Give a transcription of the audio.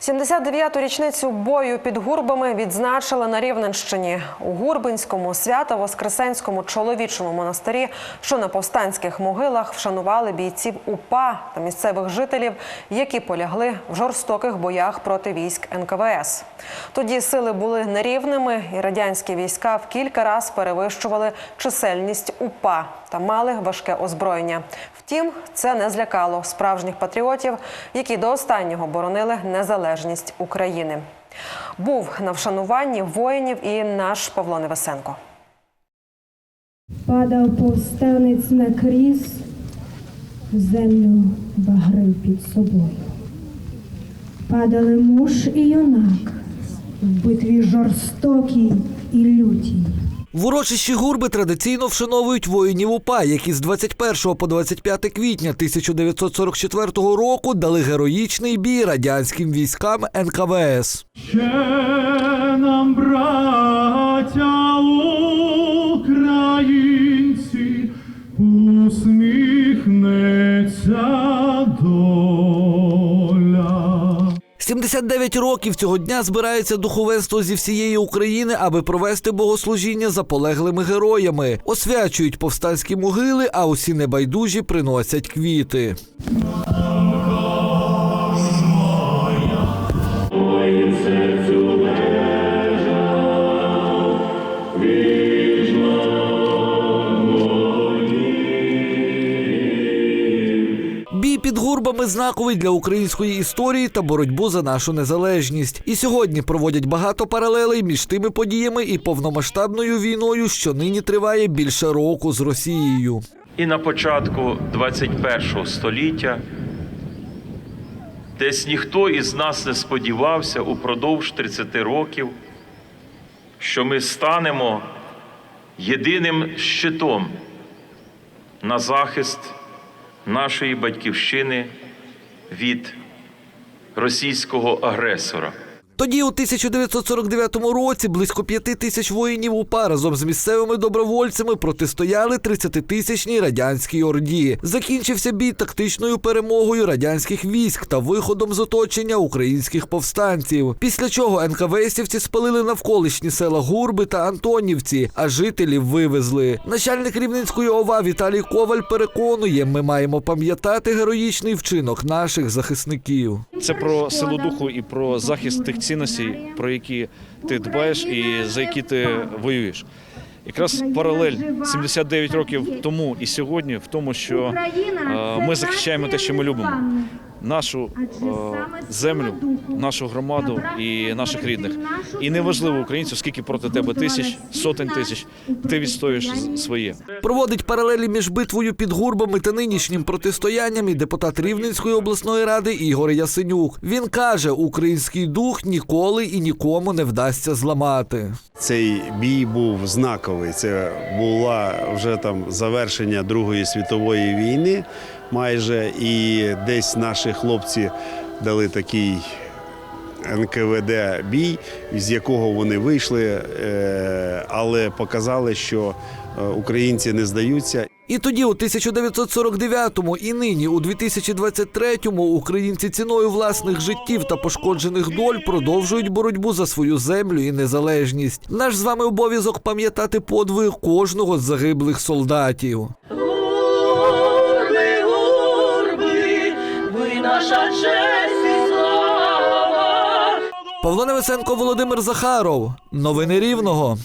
79-ту річницю бою під гурбами відзначили на Рівненщині у Гурбинському свято-воскресенському чоловічому монастирі, що на повстанських могилах вшанували бійців УПА та місцевих жителів, які полягли в жорстоких боях проти військ НКВС. Тоді сили були нерівними, і радянські війська в кілька раз перевищували чисельність УПА та мали важке озброєння. Втім, це не злякало справжніх патріотів, які до останнього боронили незалежність України. Був на вшануванні воїнів і наш Павло Невесенко. Падав повстанець на кріс, землю багрив під собою. Падали муж і юнак в битві жорстокій і лютій. В урочищі гурби традиційно вшановують воїнів УПА, які з 21 по 25 квітня 1944 року дали героїчний бій радянським військам НКВС. Ще нам, браття 79 років цього дня збирається духовенство зі всієї України, аби провести богослужіння за полеглими героями. Освячують повстанські могили, а усі небайдужі приносять квіти. Під гурбами знаковий для української історії та боротьбу за нашу незалежність. І сьогодні проводять багато паралелей між тими подіями і повномасштабною війною, що нині триває більше року з Росією. І на початку 21 століття десь ніхто із нас не сподівався упродовж 30 років, що ми станемо єдиним щитом на захист нашої батьківщини від російського агресора. Тоді, у 1949 році, близько п'яти тисяч воїнів УПА разом з місцевими добровольцями протистояли 30-тисячній радянській орді. Закінчився бій тактичною перемогою радянських військ та виходом з оточення українських повстанців. Після чого НКВСівці спалили навколишні села Гурби та Антонівці, а жителів вивезли. Начальник Рівненської ОВА Віталій Коваль переконує, ми маємо пам'ятати героїчний вчинок наших захисників. Це про силу духу і про захист тих цінностей, про які ти дбаєш і за які ти воюєш. Якраз паралель 79 років тому і сьогодні в тому, що ми захищаємо те, що ми любимо. Нашу е, землю, нашу громаду і наших рідних. І неважливо українцю, скільки проти тебе тисяч, сотень тисяч, ти відстоюєш своє. Проводить паралелі між битвою під гурбами та нинішнім протистоянням і депутат Рівненської обласної ради Ігор Ясенюк. Він каже, український дух ніколи і нікому не вдасться зламати. Цей бій був знаковий. Це була вже там завершення Другої світової війни, майже і десь наші хлопці дали такий НКВД бій, з якого вони вийшли, е, але показали, що е, українці не здаються. І тоді, у 1949-му і нині, у 2023-му, українці ціною власних життів та пошкоджених доль продовжують боротьбу за свою землю і незалежність. Наш з вами обов'язок пам'ятати подвиг кожного з загиблих солдатів. Наша честь і слава. Павло Невесенко, Володимир Захаров. Новини Рівного.